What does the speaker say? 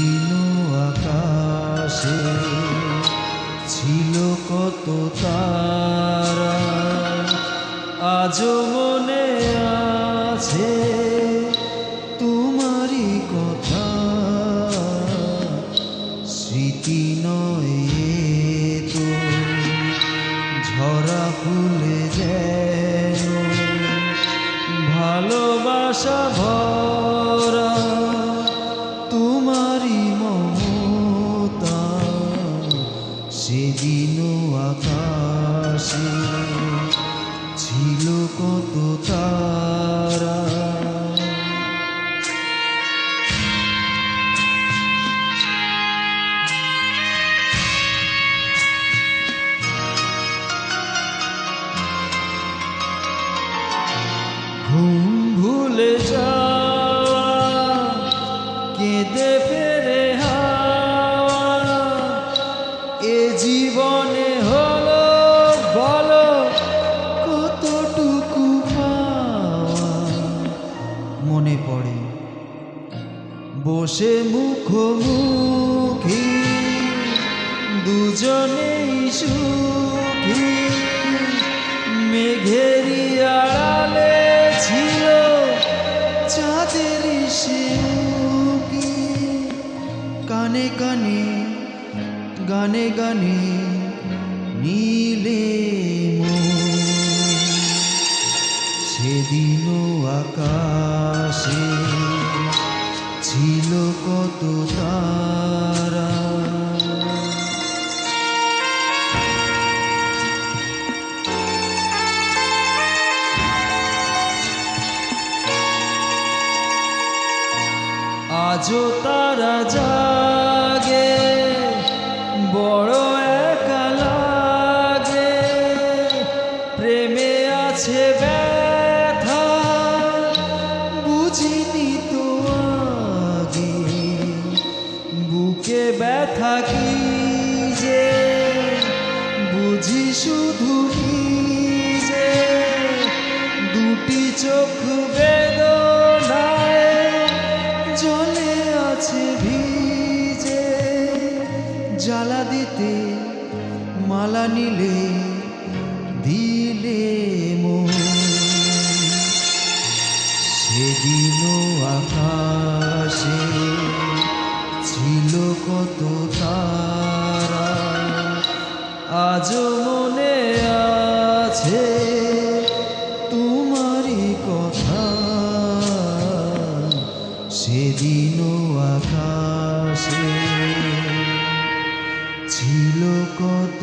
দিন আকাশে, ছিল কত তারা, আজও মনে আছে তোমারই কথা। স্মৃতি নয় তো, ঝরা ফুলে যেন, ভালোবাসা ভয় সেদিনও আকাশে ছিল কত তারা। ঘুম ভুলে যাওয়া বসে মুখোমুখি দুজনেই সুখী। মেঘেরি আড়ালে ছিল চাঁদের শিউকি। কানে কানে গানে গানে নীলে কত তারা আজও তারা জাগে বড় বুকে ব্যথা কি যে, বুঝি শুধু নিজে দুটি চোখ বেদনায় জলে আছে ভিজে। জ্বালা দিতে মালা নিলে দিলে আছে তোমারই কথা। সেদিন আকাশে ছিল কত